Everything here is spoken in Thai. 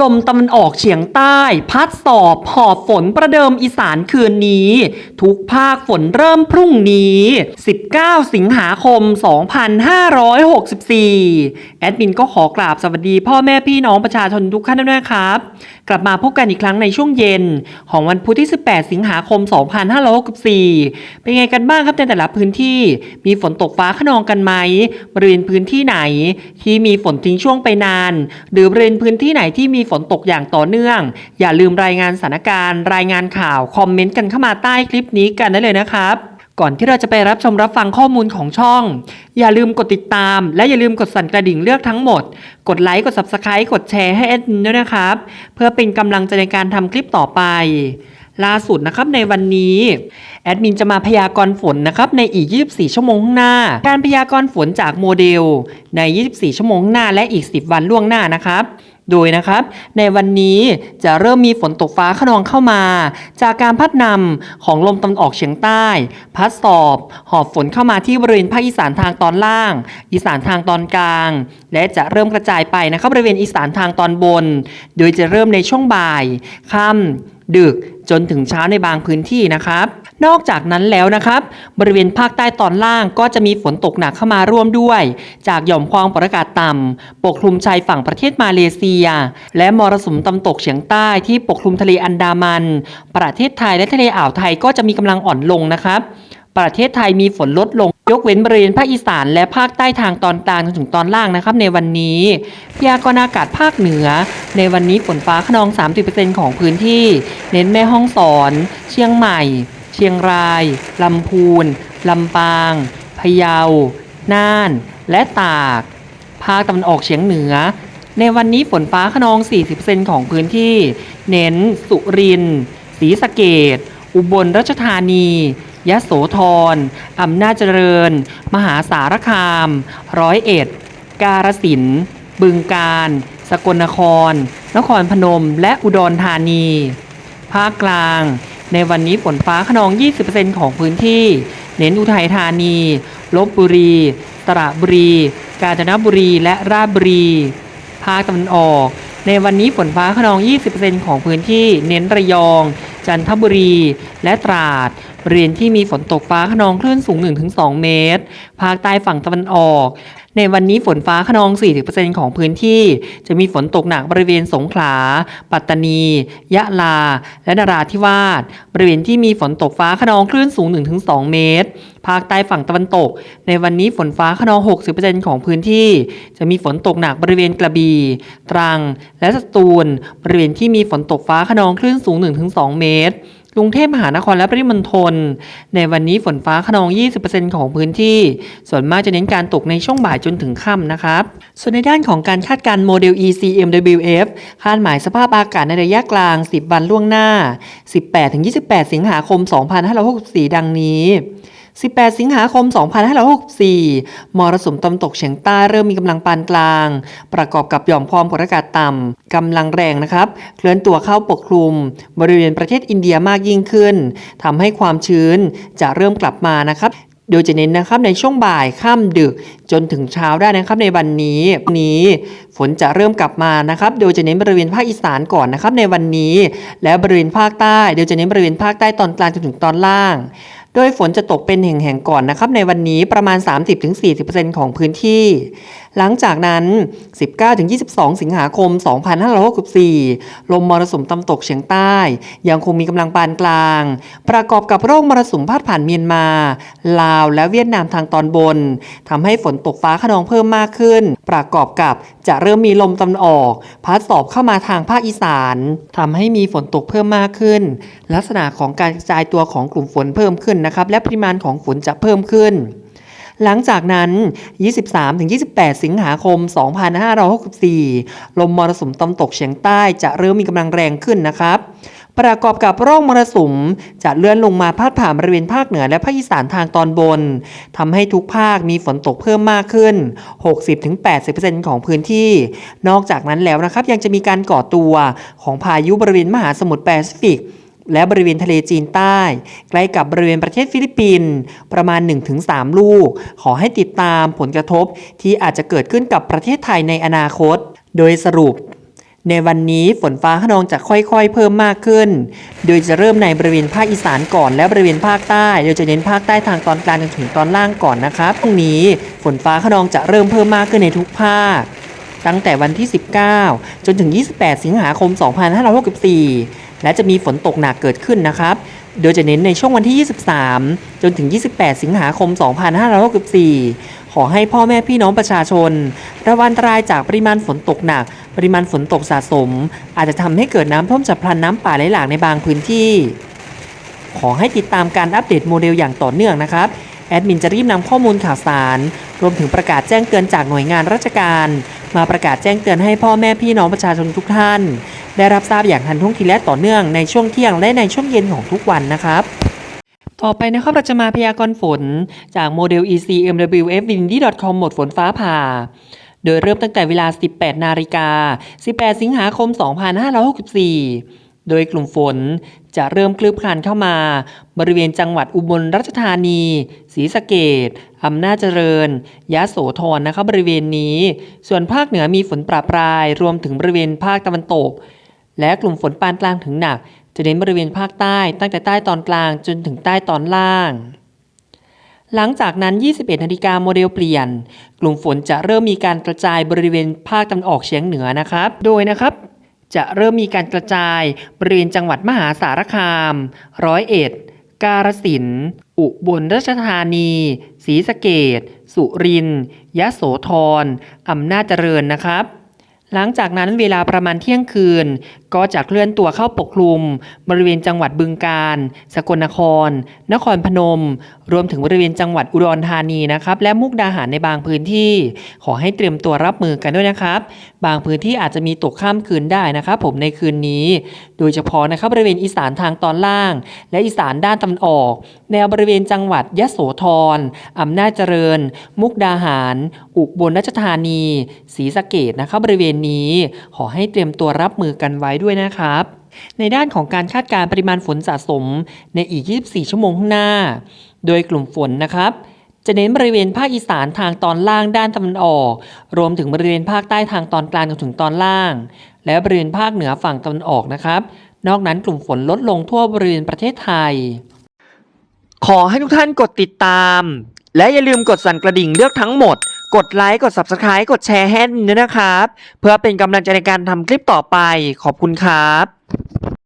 ลมตะวันออกเฉียงใต้ พัดสอบหอบฝนประเดิมอีสานคืนนี้ ทุกภาคฝนเริ่มพรุ่งนี้ 19 สิงหาคม 2564 แอดมินก็ขอกราบสวัสดีพ่อแม่พี่น้องประชาชนทุกท่านด้วยนะครับ กลับมาพบกันอีกครั้งในช่วงเย็น ของวันพุธที่ 18 สิงหาคม 2564 เป็นไงกันบ้างครับในแต่ละพื้นที่ มีฝนตกฟ้าขนองกันไหมบริเวณพื้นที่ไหน ที่มีฝนทิ้งช่วงไปนาน หรือบริเวณพื้นที่ไหนที่มีฝนตกอย่างต่อเนื่อง อย่าลืมรายงานสถานการณ์ รายงานข่าว คอมเมนต์กันเข้ามาใต้คลิปนี้กันได้เลยนะครับก่อนที่เราจะไปรับชมรับฟังข้อมูลของช่อง อย่าลืมกดติดตาม และอย่าลืมกดสั่นกระดิ่งเลือกทั้งหมด กดไลค์ กด Subscribe กดแชร์ให้แอดมินด้วยนะครับ เพื่อเป็นกำลังใจในการทำคลิปต่อไป ล่าสุดนะครับในวันนี้แอดมินจะมาพยากรณ์ฝนนะครับในอีก 24 ชั่วโมงข้างหน้า การพยากรณ์ฝนจากโมเดล ใน 24 ชั่วโมงข้างหน้าและอีก 10 วันล่วงหน้านะครับโดยนะครับ ในวันนี้จะเริ่มมีฝนตกฟ้าขนองเข้ามา จากการพัดนำของลมตะวันออกเฉียงใต้ พัดสอบ หอบฝนเข้ามาที่บริเวณภาคอีสานทางตอนล่าง อีสานทางตอนกลาง และจะเริ่มกระจายไปนะครับบริเวณอีสานทางตอนบน โดยจะเริ่มในช่วงบ่ายค่ำดึก จนถึงเช้าในบางพื้นที่นะครับ นอกจากนั้นแล้วนะครับ บริเวณภาคใต้ตอนล่างก็จะมีฝนตกหนักเข้ามาร่วมด้วย จากหย่อมความกดอากาศต่ำปกคลุมชายฝั่งประเทศมาเลเซีย และมรสุมตะวันตกเฉียงใต้ที่ปกคลุมทะเลอันดามัน ประเทศไทยและทะเลอ่าวไทยก็จะมีกำลังอ่อนลงนะครับ ประเทศไทยมีฝนลดลง ยกเว้นบริเวณภาคอีสานและภาคใต้ทางตอนกลางจนถึงตอนล่างนะครับในวันนี้พยากรณ์อากาศภาคเหนือ ในวันนี้ฝนฟ้าขนอง 30%ของพื้นที่ เน้นแม่ห้องสอน เชียงใหม่ เชียงราย ลำพูน ลำปาง พะเยา น่าน และตาก ภาคตะวันออกเฉียงเหนือ ในวันนี้ฝนฟ้าขนอง 40%ของพื้นที่ เน้นสุรินทร์ศรีสะเกดอุบลราชธานี ยะโสธรอำนาจเจริญ มหาสารคาม ร้อยเอ็ด กาฬสินธุ์บึงกาฬสกลนคร นครพนม และอุดรธานี ภาคกลาง ในวันนี้ฝนฟ้าขนอง 20%ของพื้นที่ เน้นอุทัยธานี ลบบุรี สระบุรี กาญจนบุรี และราชบุรี ภาคตะวันออก ในวันนี้ฝนฟ้าขนอง 20%ของพื้นที่ เน้นระยอง จันทบุรี และตราด บริเวณที่มีฝนตกฟ้าขนองคลื่นสูง 1-2 เมตร ภาคใต้ฝั่งตะวันออก ในวันนี้ฝนฟ้าขนอง 40%ของพื้นที่ จะมีฝนตกหนักบริเวณสงขลา ปัตตานี ยะลา และนราธิวาส บริเวณที่มีฝนตกฟ้าขนองคลื่นสูง 1-2 เมตร ภาคใต้ฝั่งตะวันตก ในวันนี้ฝนฟ้าขนอง 60%ของพื้นที่ จะมีฝนตกหนักบริเวณกระบี่ ตรัง และสตูล บริเวณที่มีฝนตกฟ้าขนองคลื่นสูง 1-2 เมตร กรุงเทพมหานครและปริมณฑลในวันนี้ฝนฟ้าขนอง 20%ของพื้นที่ ส่วนมากจะเน้นการตกในช่วงบ่ายจนถึงค่ำนะครับ ส่วนในด้านของการคาดการณ์โมเดล ECMWF คาดหมายสภาพอากาศในระยะกลาง 10 วันล่วงหน้า 18-28 สิงหาคม 2564 ดังนี้ 18 สิงหาคม 2564 มรสุมตะวันตกเฉียงใต้เริ่มมีกำลังปานกลาง ประกอบกับหย่อมความกดอากาศต่ำกำลังแรงนะครับ เคลื่อนตัวเข้าปกคลุม บริเวณประเทศอินเดียมากยิ่งขึ้นทำให้ความชื้นจะเริ่มกลับมานะครับโดยจะเน้นนะครับในช่วงบ่ายค่ำดึกจนถึงเช้าได้นะครับในวันนี้นี้ ฝนจะเริ่มกลับมานะครับ โดยจะเน้นบริเวณภาคอีสานก่อนนะครับในวันนี้ และบริเวณภาคใต้ โดยจะเน้นบริเวณภาคใต้ตอนกลางจนถึงตอนล่าง โดยฝนจะตกเป็นแห่งๆก่อนนะครับในวันนี้ประมาณ 30-40%ของพื้นที่ หลังจากนั้น 19-22 สิงหาคม 2564 ลมมรสุมตะวันตกเฉียงใต้ ยังคงมีกำลังปานกลาง ประกอบกับร่องมรสุมพาดผ่านเมียนมา ลาวและเวียดนามทางตอนบนทำให้ฝนตกฟ้าขนองเพิ่มมากขึ้น ประกอบกับจะเริ่มมีลมตะวันออกพัดสอบเข้ามาทางภาคอีสานทำให้มีฝนตกเพิ่มมากขึ้น ลักษณะของการกระจายตัวของกลุ่มฝนเพิ่มขึ้นนะครับและปริมาณของฝนจะเพิ่มขึ้น หลังจากนั้น 23-28 สิงหาคม 2564 ลมมรสุมตะวันตกเฉียงใต้จะเริ่มมีกำลังแรงขึ้นนะครับประกอบกับร่องมรสุมจะเลื่อนลงมาพาดผ่านบริเวณภาคเหนือและภาคอีสานทางตอนบนทำให้ทุกภาคมีฝนตกเพิ่มมากขึ้น 60-80%ของพื้นที่ นอกจากนั้นแล้วนะครับยังจะมีการก่อตัวของพายุบริเวณมหาสมุทรแปซิฟิก และบริเวณทะเลจีนใต้ ใกล้กับบริเวณประเทศฟิลิปปินส์ประมาณ 1-3 ลูก ขอให้ติดตามผลกระทบที่อาจจะเกิดขึ้นกับประเทศไทยในอนาคต โดยสรุป ในวันนี้ฝนฟ้าขนองจะค่อยๆ เพิ่มมากขึ้น โดยจะเริ่มในบริเวณภาคอีสานก่อนและบริเวณภาคใต้โดยจะเน้นภาคใต้ทางตอนกลางจนถึงตอนล่างก่อนนะครับพรุ่งนี้ฝนฟ้าขนองจะเริ่มเพิ่มมากขึ้นในทุกภาคตั้งแต่วันที่ 19 จนถึง 28 สิงหาคม 2564 และจะมีฝนตกหนักเกิดขึ้นนะครับ โดยจะเน้นในช่วงวันที่ 23 จนถึง 28 สิงหาคม 2564 ขอให้พ่อแม่พี่น้องประชาชน ระวังอันตรายจากปริมาณฝนตกหนัก ปริมาณฝนตกสะสม อาจจะทำให้เกิดน้ำท่วมฉับพลันน้ำป่าไหลหลากในบางพื้นที่ ขอให้ติดตามการอัปเดตโมเดลอย่างต่อเนื่องนะครับแอดมินจะรีบนำข้อมูลข่าวสาร รวมถึงประกาศแจ้งเตือนจากหน่วยงานราชการ มาประกาศแจ้งเตือนให้พ่อแม่พี่น้องประชาชนทุกท่าน ได้รับทราบอย่างทันท่วงทีและต่อเนื่องในช่วงเที่ยงและในช่วงเย็นของทุกวันนะครับต่อไปนะครับเราจะมาพยากรณ์ฝน จากโมเดล ECMWF Windy.com หมดฝนฟ้าผ่า โดยเริ่มตั้งแต่เวลา 18 นาฬิกา 18 สิงหาคม 2564 โดยกลุ่มฝนจะเริ่มคลืบคลานเข้ามา บริเวณจังหวัดอุบลราชธานี ศรีสะเกดอำนาจเจริญ ยะโสธรนะครับบริเวณนี้ ส่วนภาคเหนือมีฝนประปราย รวมถึงบริเวณภาคตะวันตก และกลุ่มฝนปานกลางถึงหนัก จะเน้นบริเวณภาคใต้ ตั้งแต่ใต้ตอนกลางจนถึงใต้ตอนล่าง หลังจากนั้น 21นาฬิกาโมเดลเปลี่ยน กลุ่มฝนจะเริ่มมีการกระจายบริเวณภาคตะวันออกเฉียงเหนือนะครับ โดยนะครับจะเริ่มมีการกระจายบริเวณจังหวัดมหาสารคาม ร้อยเอ็ด กาฬสินธุ์อุบลราชธานี ศรีสะเกดสุรินทร์ยะโสธรอำนาจเจริญนะครับ หลังจากนั้นเวลาประมาณเที่ยงคืน ก็จะเคลื่อนตัวเข้าปกคลุม บริเวณจังหวัดบึงกาฬ สกลนคร นครพนม รวมถึงบริเวณจังหวัดอุดรธานีนะครับ และมุกดาหารในบางพื้นที่ ขอให้เตรียมตัวรับมือกันด้วยนะครับ บางพื้นที่อาจจะมีตกข้ามคืนได้นะครับ ผมในคืนนี้ โดยเฉพาะนะครับบริเวณอีสานทางตอนล่าง และอีสานด้านตะวันออก แนวบริเวณจังหวัดยะโสธรอำนาจเจริญ มุกดาหาร อุบลราชธานีศรีสะเกดนะครับบริเวณนี้ ขอให้เตรียมตัวรับมือกันไว้ด้วยนะครับ ในด้านของการคาดการณ์ปริมาณฝนสะสมในอีก 24 ชั่วโมงข้างหน้า โดยกลุ่มฝนนะครับจะเน้นบริเวณภาคอีสานทางตอนล่างด้านตะวันออก รวมถึงบริเวณภาคใต้ทางตอนกลางจนถึงตอนล่าง และบริเวณภาคเหนือฝั่งตะวันออกนะครับ นอกนั้นกลุ่มฝนลดลงทั่วบริเวณประเทศไทย ขอให้ทุกท่านกดติดตาม และอย่าลืมกดสั่นกระดิ่งเลือกทั้งหมด กดไลค์ กด Subscribe กดแชร์ให้ด้วยนะครับ เพื่อเป็นกำลังใจในการทำคลิปต่อไป ขอบคุณครับ